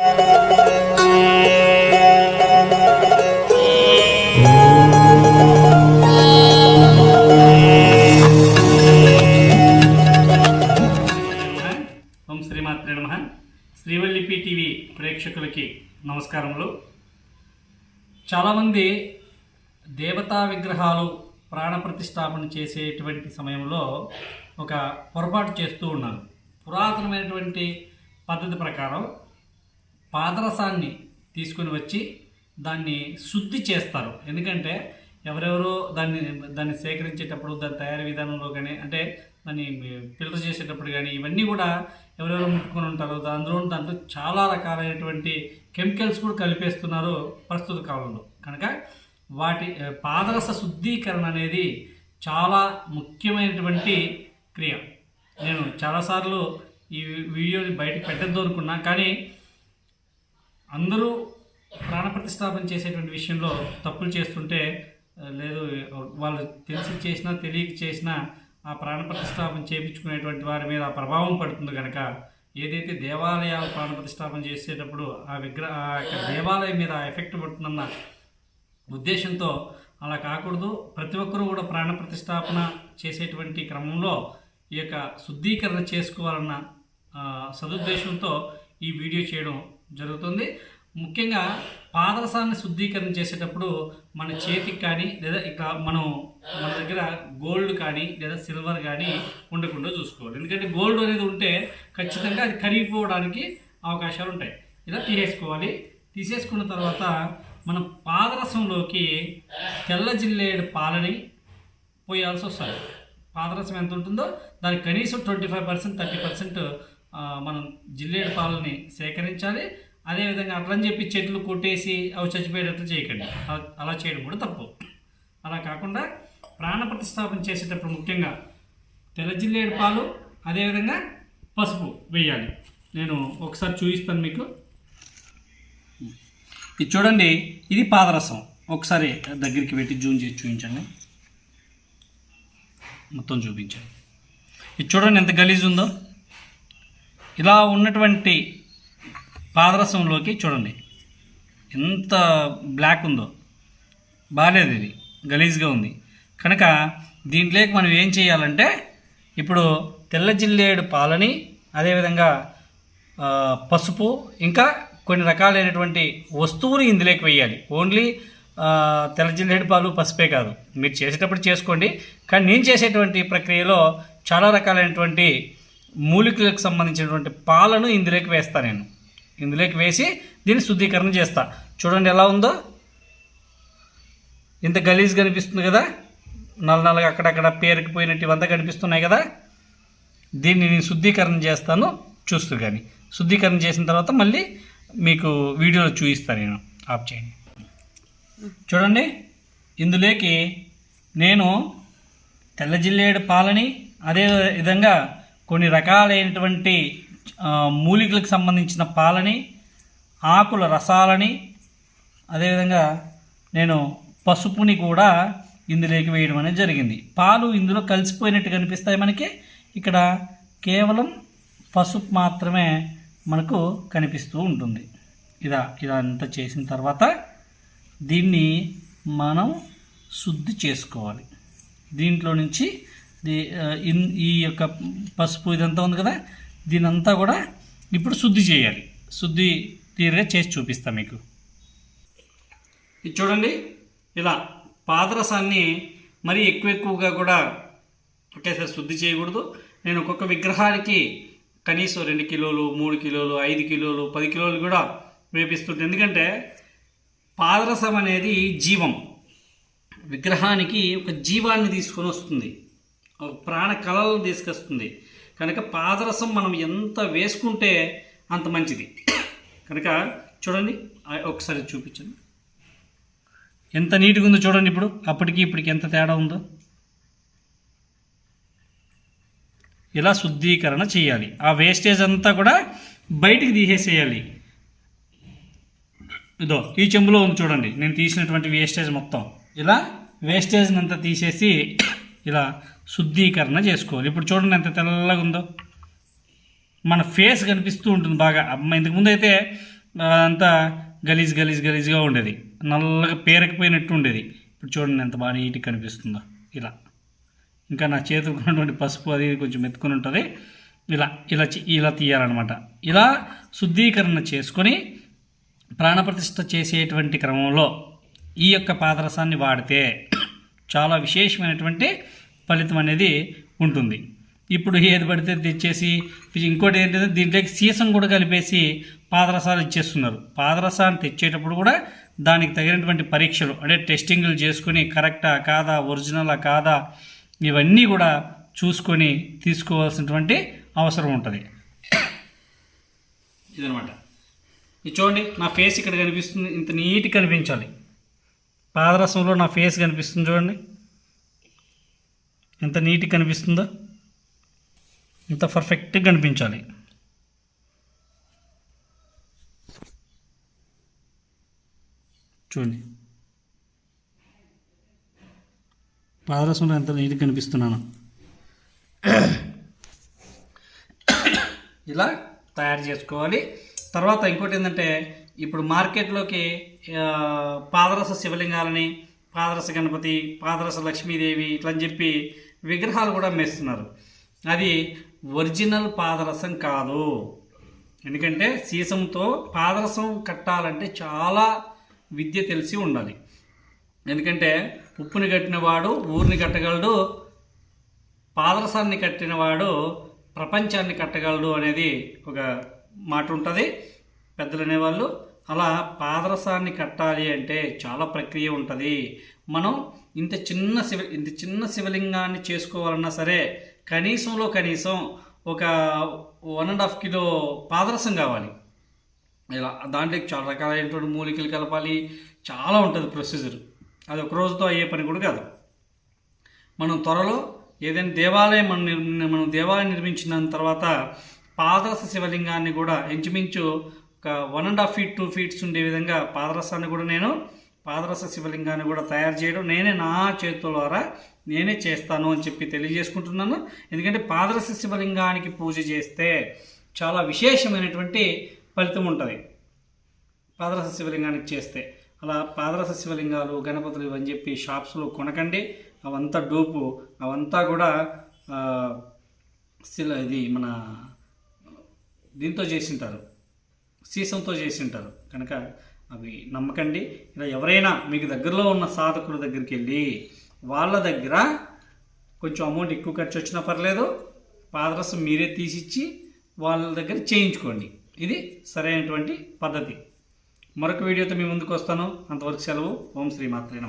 ఓం శ్రీవల్లిపి TV ప్రేక్షకులకి నమస్కారములు. చాలామంది దేవతా విగ్రహాలు ప్రాణప్రతిష్టాపన చేసేటువంటి సమయంలో ఒక పొరపాటు చేస్తూ ఉన్నారు. పురాతనమైనటువంటి పద్ధతి ప్రకారం పాదరసాన్ని తీసుకుని వచ్చి దాన్ని శుద్ధి చేస్తారు. ఎందుకంటే ఎవరెవరో దాన్ని దాన్ని సేకరించేటప్పుడు దాని తయారీ విధానంలో కానీ అంటే దాన్ని ఫిల్టర్ చేసేటప్పుడు కానీ ఇవన్నీ కూడా ఎవరెవరో ముట్టుకొని ఉంటారు. అందులో దాంట్లో చాలా రకాలైనటువంటి కెమికల్స్ కూడా కలిపేస్తున్నారు ప్రస్తుత కాలంలో. కనుక వాటి పాదరస శుద్ధీకరణ అనేది చాలా ముఖ్యమైనటువంటి క్రియ. నేను చాలాసార్లు ఈ వీడియోని బయటకు పెట్టద్దు అనుకున్నా కానీ అందరూ ప్రాణప్రతిష్టాపన చేసేటువంటి విషయంలో తప్పులు చేస్తుంటే లేదు వాళ్ళు తెలిసి చేసినా తెలియక చేసినా ఆ ప్రాణప్రతిష్టాపన చేయించుకునేటువంటి వారి మీద ఆ ప్రభావం పడుతుంది కనుక ఏదైతే దేవాలయాలు ప్రాణప్రతిష్టాపన చేసేటప్పుడు ఆ విగ్రహ ఆ యొక్క దేవాలయం మీద ఆ ఎఫెక్ట్ పడుతుందన్న ఉద్దేశంతో అలా కాకూడదు. ప్రతి ఒక్కరూ కూడా ప్రాణప్రతిష్టాపన చేసేటువంటి క్రమంలో ఈ యొక్క శుద్ధీకరణ చేసుకోవాలన్న సదుద్దేశంతో ఈ వీడియో చేయడం జరుగుతుంది. ముఖ్యంగా పాదరసాన్ని శుద్ధీకరణ చేసేటప్పుడు మన చేతికి కానీ లేదా ఇక మనం మన దగ్గర గోల్డ్ కానీ లేదా సిల్వర్ కానీ ఉండకుండా చూసుకోవాలి. ఎందుకంటే గోల్డ్ అనేది ఉంటే ఖచ్చితంగా అది కరిగిపోవడానికి అవకాశాలు ఉంటాయి. ఇలా తీసేసుకోవాలి. తీసేసుకున్న తర్వాత మనం పాదరసంలోకి తెల్ల జిల్లేడు పాలని పోయాల్సి వస్తుంది. పాదరసం ఎంత ఉంటుందో దానికి కనీసం twenty five percent thirty percent మనం జిల్లేడు పాలని సేకరించాలి. అదేవిధంగా అట్లని చెప్పి చెట్లు కొట్టేసి అవి చచ్చిపోయేటట్లు చేయకండి. అలా- చేయడం కూడా తప్పు. అలా కాకుండా ప్రాణ ప్రతిష్టాపన చేసేటప్పుడు ముఖ్యంగా తెల్ల జిల్లేడు పాలు అదేవిధంగా పసుపు వేయాలి. నేను ఒకసారి చూపిస్తాను మీకు. ఇది చూడండి ఇది పాదరసం. ఒకసారి దగ్గరికి పెట్టి జూమ్ చేసి చూపించండి. మొత్తం చూపించండి. ఇది చూడండి ఎంత గలీజ్ ఉందో ఇలా ఉన్నటువంటి పాదరసంలోకి చూడండి. ఎంత బ్లాక్ ఉందో. బాగాలేదు ఇది. గలీజ్గా ఉంది. కనుక దీంట్లోకి మనం ఏం చేయాలంటే ఇప్పుడు తెల్ల జిల్లేడు పాలని అదేవిధంగా పసుపు ఇంకా కొన్ని రకాలైనటువంటి వస్తువులు ఇందులోకి వేయాలి. ఓన్లీ తెల్ల జిల్లేడు పాలు పసుపే కాదు. మీరు చేసేటప్పుడు చేసుకోండి. కానీ నేను చేసేటువంటి ప్రక్రియలో చాలా రకాలైనటువంటి మూలికలకు సంబంధించినటువంటి పాలను ఇందులోకి వేస్తాను నేను. ఇందులోకి వేసి దీన్ని శుద్ధీకరణ చేస్తా. చూడండి ఎలా ఉందో. ఇంత గలీజ్ కనిపిస్తుంది కదా. నల్ల నల్లగా అక్కడక్కడ పేరుకుపోయినట్టు ఇవంతా కనిపిస్తున్నాయి కదా. దీన్ని నేను శుద్ధీకరణ చేస్తాను. చూస్తూ కానీ. శుద్ధీకరణ చేసిన తర్వాత మళ్ళీ మీకు వీడియోలో చూపిస్తాను నేను. ఆఫ్ చేయండి. చూడండి. ఇందులోకి నేను తెల్ల జిల్లేడు పాలని అదే విధంగా కొన్ని రకాలైనటువంటి మూలికలకు సంబంధించిన పాలని ఆకుల రసాలని అదేవిధంగా నేను పసుపుని కూడా ఇందులోకి వేయడం అనేది జరిగింది. పాలు ఇందులో కలిసిపోయినట్టు కనిపిస్తాయి మనకి. ఇక్కడ కేవలం పసుపు మాత్రమే మనకు కనిపిస్తూ ఉంటుంది. ఇలా ఇదంతా చేసిన తర్వాత దీన్ని మనం శుద్ధి చేసుకోవాలి. దీంట్లో నుంచి ఈ యొక్క పసుపు ఇదంతా ఉంది కదా? దీనంతా కూడా ఇప్పుడు శుద్ధి చేయాలి. శుద్ధి క్లియర్గా చేసి చూపిస్తా మీకు. ఇది చూడండి. ఇలా పాదరసాన్ని మరీ ఎక్కువ ఎక్కువగా కూడా ఒకేసారి శుద్ధి చేయకూడదు. నేను ఒక్కొక్క విగ్రహానికి కనీసం రెండు కిలోలు మూడు కిలోలు ఐదు కిలోలు పది కిలోలు కూడా వేపిస్తుంటే ఎందుకంటే పాదరసం అనేది జీవం. విగ్రహానికి ఒక జీవాన్ని తీసుకొని వస్తుంది. ప్రాణ కళలను తీసుకొస్తుంది. కనుక పాదరసం మనం ఎంత వేసుకుంటే అంత మంచిది. కనుక చూడండి ఒకసారి చూపించండి. ఎంత నీట్గా ఉందో చూడండి ఇప్పుడు. అప్పటికి ఇప్పటికి ఎంత తేడా ఉందో. ఇలా శుద్ధీకరణ చేయాలి. ఆ వేస్టేజ్ అంతా కూడా బయటికి తీసేసేయాలి. ఇదో ఈ చెంబులో ఉంది చూడండి. నేను తీసినటువంటి వేస్టేజ్ మొత్తం. ఇలా వేస్టేజ్ని అంతా తీసేసి ఇలా శుద్ధీకరణ చేసుకోవాలి. ఇప్పుడు చూడండి ఎంత తెల్లగా ఉందో. మన ఫేస్ కనిపిస్తూ ఉంటుంది బాగా. ఇంతకుముందు అయితే అంతా గలీజ్ గలీజ్ గలీజ్గా ఉండేది. నల్లగా పేరకపోయినట్టు ఉండేది. ఇప్పుడు చూడండి ఎంత బాగా నీట్గా కనిపిస్తుందో. ఇలా. ఇంకా నా చేతికి ఉన్నటువంటి పసుపు అది కొంచెం మెత్తుకొని ఉంటుంది. ఇలా ఇలా ఇలా తీయాలన్నమాట. ఇలా శుద్ధీకరణ చేసుకొని ప్రాణప్రతిష్ఠ చేసేటువంటి క్రమంలో ఈ యొక్క పాదరసాన్ని వాడితే చాలా విశేషమైనటువంటి ఫలితం అనేది ఉంటుంది. ఇప్పుడు ఏది పడితే తెచ్చేసి ఇంకోటి ఏంటంటే దీంట్లోకి సీసం కూడా కలిపేసి పాదరసాలు ఇచ్చేస్తున్నారు. పాదరసాన్ని తెచ్చేటప్పుడు కూడా దానికి తగినటువంటి పరీక్షలు అంటే టెస్టింగ్లు చేసుకొని కరెక్టా కాదా ఒరిజినలా కాదా ఇవన్నీ కూడా చూసుకొని తీసుకోవాల్సినటువంటి అవసరం ఉంటుంది. ఇదనమాట ఇది చూడండి నా ఫేస్ ఇక్కడ కనిపిస్తుంది. ఇంత నీట్గా కనిపించాలి. పాదరసంలో నా ఫేస్ కనిపిస్తుంది చూడండి. ఎంత నీట్గా కనిపిస్తుందో ఇంత పర్ఫెక్ట్గా కనిపించాలి. చూడండి. పాదరసంలో ఎంత నీట్గా కనిపిస్తున్నాను. ఇలా తయారు చేసుకోవాలి. తర్వాత ఇంకోటి ఏంటంటే ఇప్పుడు మార్కెట్లోకి పాదరస శివలింగాలని పాదరస గణపతి పాదరస లక్ష్మీదేవి ఇట్లా అని చెప్పి విగ్రహాలు కూడా మెస్తున్నారు. అది ఒరిజినల్ పాదరసం కాదు. ఎందుకంటే సీసంతో పాదరసం కట్టాలంటే చాలా విద్య తెలిసి ఉండాలి. ఎందుకంటే ఉప్పుని కట్టినవాడు ఊరిని కట్టగలడు పాదరసాన్ని కట్టినవాడు ప్రపంచాన్ని కట్టగలడు అనేది ఒక మాట ఉంటుంది. పెద్దలు అనేవాళ్ళు అలా పాదరసాన్ని కట్టాలి అంటే చాలా ప్రక్రియ ఉంటుంది. మనం ఇంత చిన్న శివ ఇంత చిన్న శివలింగాన్ని చేసుకోవాలన్నా సరే కనీసంలో కనీసం ఒక వన్ అండ్ హాఫ్ కిలో పాదరసం కావాలి. ఇలా దాంట్లోకి చాలా రకాలైనటువంటి మూలికలు కలపాలి. చాలా ఉంటుంది ప్రొసీజర్ అది ఒక రోజుతో అయ్యే పని కూడా కాదు. మనం త్వరలో ఏదైనా దేవాలయం మనం మనం దేవాలయం నిర్మించిన తర్వాత పాదరస శివలింగాన్ని కూడా ఇంచుమించు ఒక one and half feet two feets ఉండే విధంగా పాదరసాన్ని కూడా నేను పాదరస శివలింగాన్ని కూడా తయారు చేయడం నేనే నా చేతుల ద్వారా నేనే చేస్తాను అని చెప్పి తెలియజేసుకుంటున్నాను. ఎందుకంటే పాదరస శివలింగానికి పూజ చేస్తే చాలా విశేషమైనటువంటి ఫలితం ఉంటుంది. పాదరస శివలింగానికి చేస్తే అలా పాదరస శివలింగాలు గణపతులు ఇవని చెప్పి షాప్స్లో కొనకండి. అవంతా డూపు అవంతా కూడా శిల ఇది మన దీంతో చేసింటారు. సీసంతో చేసింటారు. కనుక అవి నమ్మకండి. ఇలా ఎవరైనా మీకు దగ్గరలో ఉన్న సాధకుల దగ్గరికి వెళ్ళి వాళ్ళ దగ్గర కొంచెం అమౌంట్ ఎక్కువ ఖర్చు వచ్చినా పర్లేదు పాదరసం మీరే తీసిచ్చి వాళ్ళ దగ్గర చేయించుకోండి. ఇది సరైనటువంటి పద్ధతి. మరొక వీడియోతో మీ ముందుకు వస్తాను. అంతవరకు సెలవు. ఓం శ్రీ మాత్రే